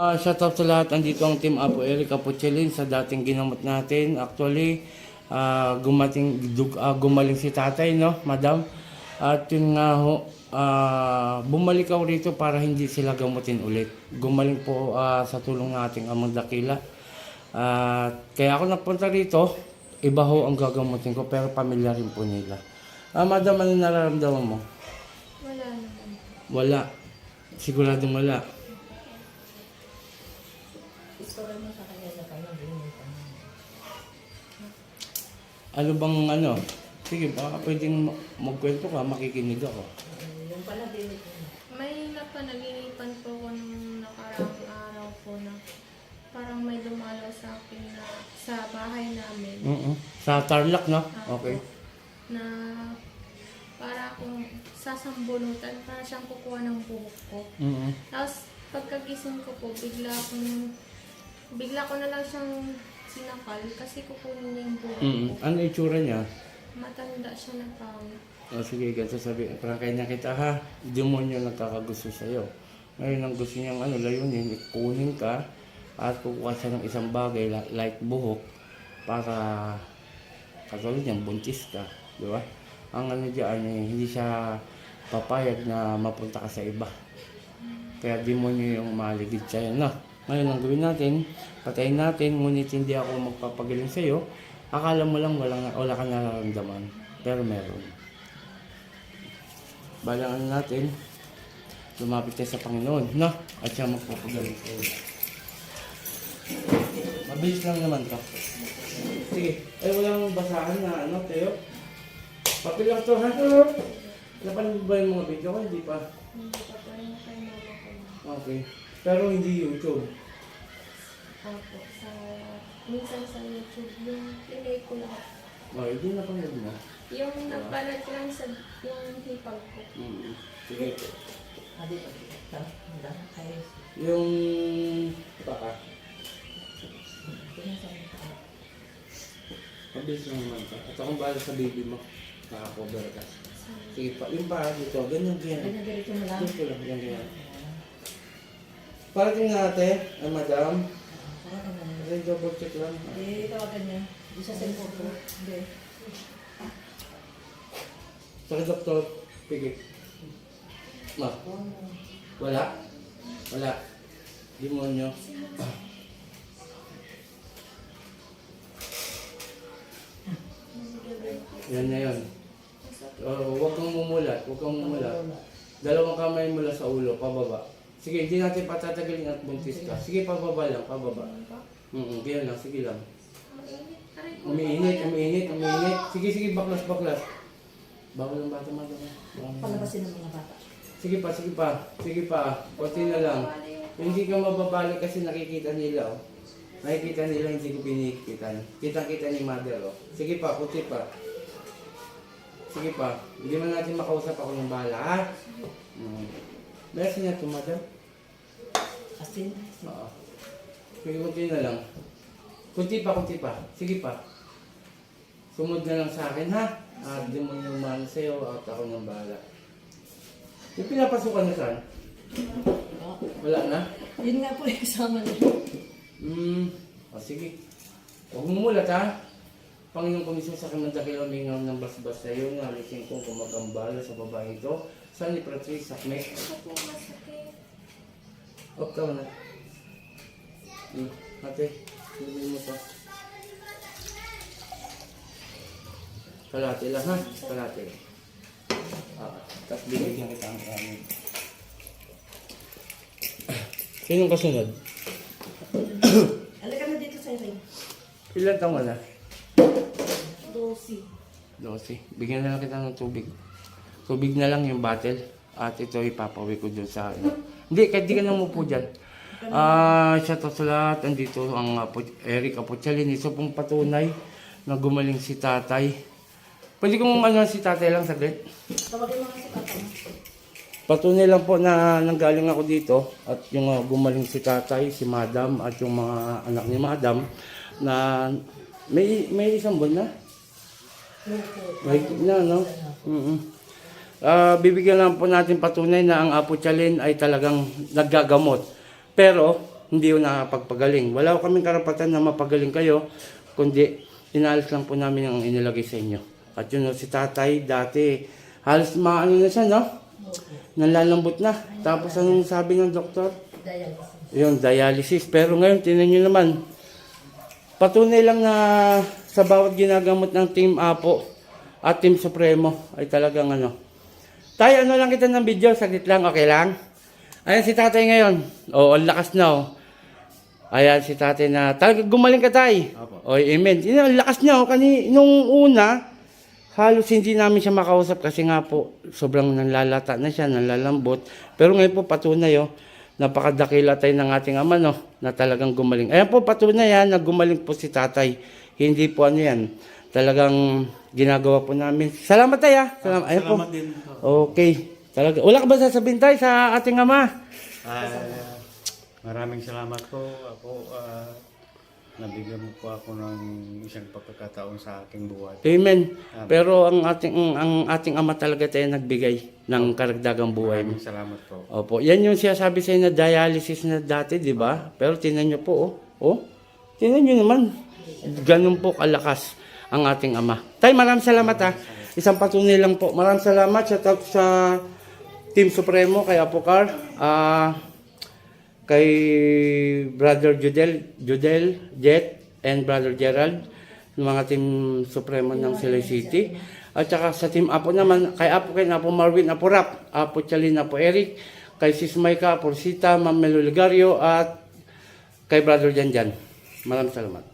Ah, shout out sa lahat. Andito ang team Apo Eric Apuchelin sa dating ginamot natin. Actually, ah, gumating, dug, ah, gumaling si tatay, no, madam? At yun nga ho, ah, bumalik ako rito para hindi sila gamutin ulit. Gumaling po ah, sa tulong ng ating amang dakila. At kaya ako napunta rito, iba ho ang gagamutin ko, pero pamilya rin po nila. Ah, madam, ano nararamdaman mo? Wala naman. Wala. Siguradong wala. Ano bang ano? Sige, baka pwedeng ma- magkwento ka, makikinig ako. Yung pala na. May napanaginipan po ko nung nakaraang araw po na parang may dumalaw sa akin na sa bahay namin. Oo. Sa Tarlac, no? Apo, Okay. Na para akong sasambunutan, para siyang kukuha ng buhok ko. Oo. Tapos pagkagising ko po, bigla akong bigla ko na lang siyang sinakal kasi kukunin niya yung buhok Oo. ko. Ano itsura niya? Matanda siya na pangit. O sige, ganito sabi, prangkay na kita ha, demonyo nagkakagusto sa'yo. Ngayon ang gusto niyang ano, layunin, kunin ka at kukuha siya ng isang bagay la- like buhok para katulad niyang buntis ka, di ba? Ang ano diyan, eh, hindi siya papayag na mapunta ka sa iba. Kaya demonyo yung maligid sa'yo, no? Ngayon ang gawin natin, patayin natin, ngunit hindi ako magpapagaling sa'yo. Akala mo lang walang, wala kang nararamdaman, pero meron. Balangan natin, lumapit tayo sa Panginoon, no? At siya magpapagaling sa'yo. Mabilis lang naman to. Sige, ay walang basahan na ano, Teo. Papel lang to, ha? Napanood ba yung mga video ko? Hindi pa. Hindi pa po rin kay mama ko. Okay. Pero hindi YouTube. Opo, sa, minsan sa YouTube, yung pinay ko lahat. Oh, hindi na panood mo. Yung nagbalat lang sa yung hipag ko. Mm. Sige. Adi pa kita. Handa. Yung... Baka. pinasabi ka. Mabilis lang naman to. At akong bahala sa baby mo. Nakakover ka. Sige pa. Yung pa dito. Ganyan, ganyan. Ganyan mo lang. Dito lang, ganyan, ganyan. Parating natin, ah, madam. Parang ano na. Ay, double check lang. Hindi, tawagan niya. Hindi sa cellphone ko. Hindi. Sa doktor, pigit. Ma, wala? Wala. Demonyo. Yan na yun. Oh, huwag kang mumulat, huwag kang mumulat. Dalawang kamay mula sa ulo, pababa. Sige, hindi natin patatagalin at buntis ka. Sige, pababa lang, pababa. Mm ganyan lang, sige lang. Umiinit, umiinit, umiinit. Sige, sige, baklas, baklas. Bawal ang bata, madam. Palabasin ng mga bata. Sige pa, sige pa. Sige pa. Kunti na lang. Hindi ka mababalik kasi nakikita nila, oh. Nakikita nila, hindi ko pinikitan. Kitang-kita ni mother, oh. Sige pa, kunti pa. Sige pa. Hindi man natin makausap ako ng bahala, ha? Mm. Meron niya ito, mother? Asin. Oo. Sige, kunti na lang. Kunti pa, kunti pa. Sige pa. Sumunod na lang sa akin, ha? At di mo yung mahal sa'yo at ako ng bahala. Yung pinapasukan na saan? Wala na? Yun nga po yung kasama niya. Hmm. O sige. Huwag mo mulat, ha? Panginoong Komisyon sa kamandakilaw may ngam ng basbas sa iyo, nalisin kong kumagambala sa babae ito. Sa ni Patrice Sakme. Ako po masakit. Huwag ka na. Hmm. Ate, hindi mo to. Kalate lang ha? Kalate. Ah, tapos bibigyan kita ang kanin. Sinong kasunod? Halika na dito sa ring. Ilan taong ka na? Dosi. 12. Bigyan na lang kita ng tubig. Tubig na lang yung bottle. At ito ipapawi ko dun sa ano. Hindi, kahit di ka nang umupo dyan. Ah, siya to sa lahat. Andito ang Apo, Eric Apochalin. Isa pong patunay na gumaling si tatay. Pwede kong ano si tatay lang saglit. Tawagin mo si mo. Patunay lang po na nanggaling ako dito at yung uh, gumaling si tatay, si madam at yung mga anak ni madam na may may isang buwan na. Mahigit na, no? mm Ah, bibigyan lang po natin patunay na ang Apo Chalin ay talagang naggagamot. Pero, hindi ko nakapagpagaling. Wala ko kaming karapatan na mapagaling kayo, kundi inalis lang po namin ang inilagay sa inyo. At yun, oh, si tatay dati, halos maano na siya, no? Nalalambot na. Tapos anong sabi ng doktor? Dialysis. Yung dialysis. Pero ngayon, tinan nyo naman, patunay lang na sa bawat ginagamot ng Team Apo at Team Supremo ay talagang ano. Tayo, ano lang kita ng video, saglit lang, okay lang? Ayan si tatay ngayon. O, ang lakas na oh. Ayan si tatay na, talaga gumaling ka tay. O, amen. Yun, ang lakas niya oh. Kani, nung una, halos hindi namin siya makausap kasi nga po, sobrang nanlalata na siya, nanlalambot. Pero ngayon po, patunay oh napakadakila tayo ng ating ama, no, na talagang gumaling. Ayan po, patunay yan, na gumaling po si tatay. Hindi po ano yan, talagang ginagawa po namin. Salamat tayo, ah. Salamat, ayan po. Salamat din. Okay, talaga. Wala ka ba sasabihin tayo sa ating ama? Ah, maraming salamat po. Ako, ah, nabigyan mo po ako ng isang pagkakataon sa aking buhay. Amen. Pero ang ating ang ating ama talaga tayo nagbigay ng karagdagang buhay mo. Maraming salamat po. Opo, yan yung sinasabi sa na dialysis na dati, di ba? Pero tinan nyo po, oh. Oh, tinan nyo naman. Ganun po kalakas ang ating ama. Tay, maraming salamat ha. Isang patunay lang po. Maraming salamat. Shout out sa Team Supremo, kay Apocar, ah, kay Brother Judel, Judel, Jet, and Brother Gerald, mga Team Supremo ng Silay City. At saka sa Team Apo naman, kay Apo, kay Apo Marvin, Apo Rap, Apo Chalin, Apo Eric, kay Sis Maika, Apo Rosita, Ma'am Melo Ligario, at kay Brother Janjan. Maraming salamat.